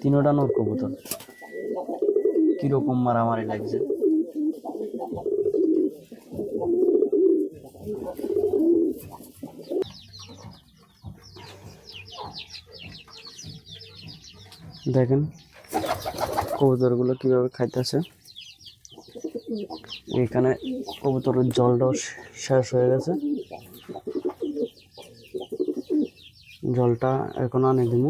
তিনোটা নর কবুতর কীরকম মারামারি লাগছে? দেখেন, কবুতরগুলো কীভাবে খাইতেছে। এখানে কবুতরের জলটাও শেষ হয়ে গেছে। জলটা এখন আনে দিব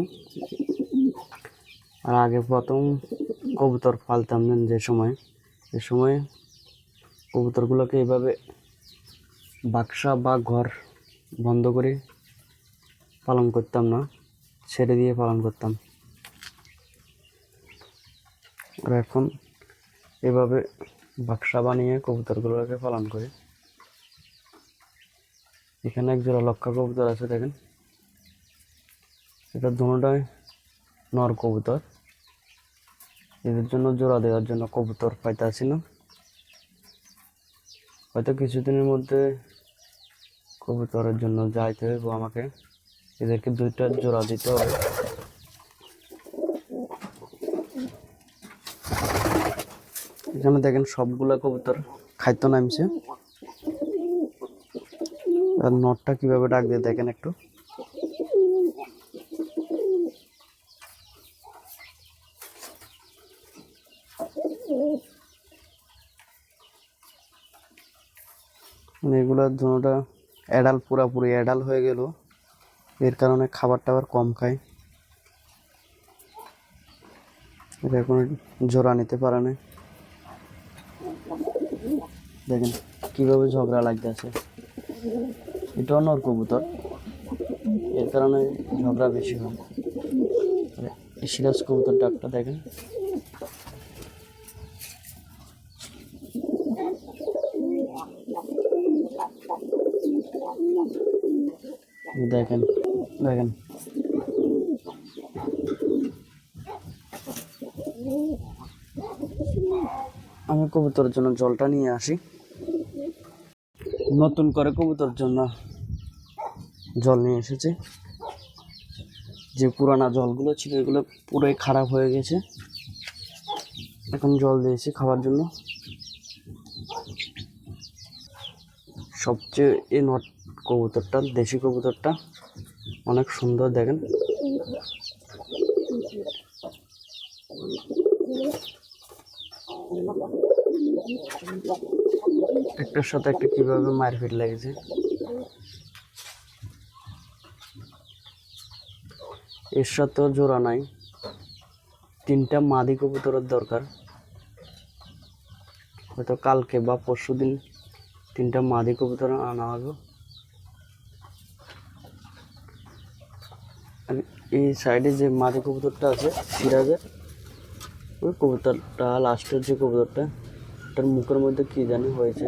আর আগে প্রথম কবুতর পালতাম যে সময়। সে সময় কবুতরগুলোকে এভাবে বাক্সা বা ঘর বন্ধ করে পালন করতাম না, ছেড়ে দিয়ে পালন করতাম। আর এখন এভাবে বাক্সা বানিয়ে কবুতরগুলোকে পালন করে। এখানে এক জোড়া লক্ষা কবুতর আছে দেখেন। এটা দুটোটাই নর কবুতর। এদের জন্য জোড়া দেওয়ার জন্য কবুতর পাইতে আসি না হয়তো কিছুদিনের মধ্যে কবুতরের জন্য যাইতে হইব আমাকে। এদেরকে দুইটা জোড়া দিতে হবে। এখানে দেখেন সবগুলা কবুতর খাইতে নামছে। আর নটটা কীভাবে ডাক দিয়ে দেখেন একটু। মানে এগুলো দুটোটা অ্যাডাল পুরাপুরি অ্যাডাল হয়ে গেল। এর কারণে খাবার টাবার কম খায়। এটা এখন জোড়া নিতে পারে না। দেখেন কীভাবে ঝগড়া লাগতেছে। এটাও নর কবুতর। এর কারণে ঝগড়া বেশি হয়। সিরাজ কবুতর ডাকটা দেখেন। দেখেন দেখেন। আমি কবুতরের জন্য জলটা নিয়ে আসি। নতুন করে কবুতরের জন্য জল নিয়ে এসেছি। যে পুরানা জলগুলো ছিল, এগুলো পুরোই খারাপ হয়ে গেছে। এখন জল দিয়েছি খাওয়ার জন্য। সবচেয়ে এ নট কবুতরটা, দেশি কবুতরটা অনেক সুন্দর দেখেন। একটার সাথে একটা কীভাবে মারপিট লেগেছে। এর সাথেও জোড়া নাই। তিনটা মাদি কবুতরের দরকার। হয়তো কালকে বা পরশু দিন তিনটা মাদি কবুতর আনা হবে। এই সাইডে যে মাঝে কবুতরটা আছে, সিরাজের, ওই কবুতরটা, লাস্টের যে কবুতরটা, তার মুখের মধ্যে কি জানি হয়েছে।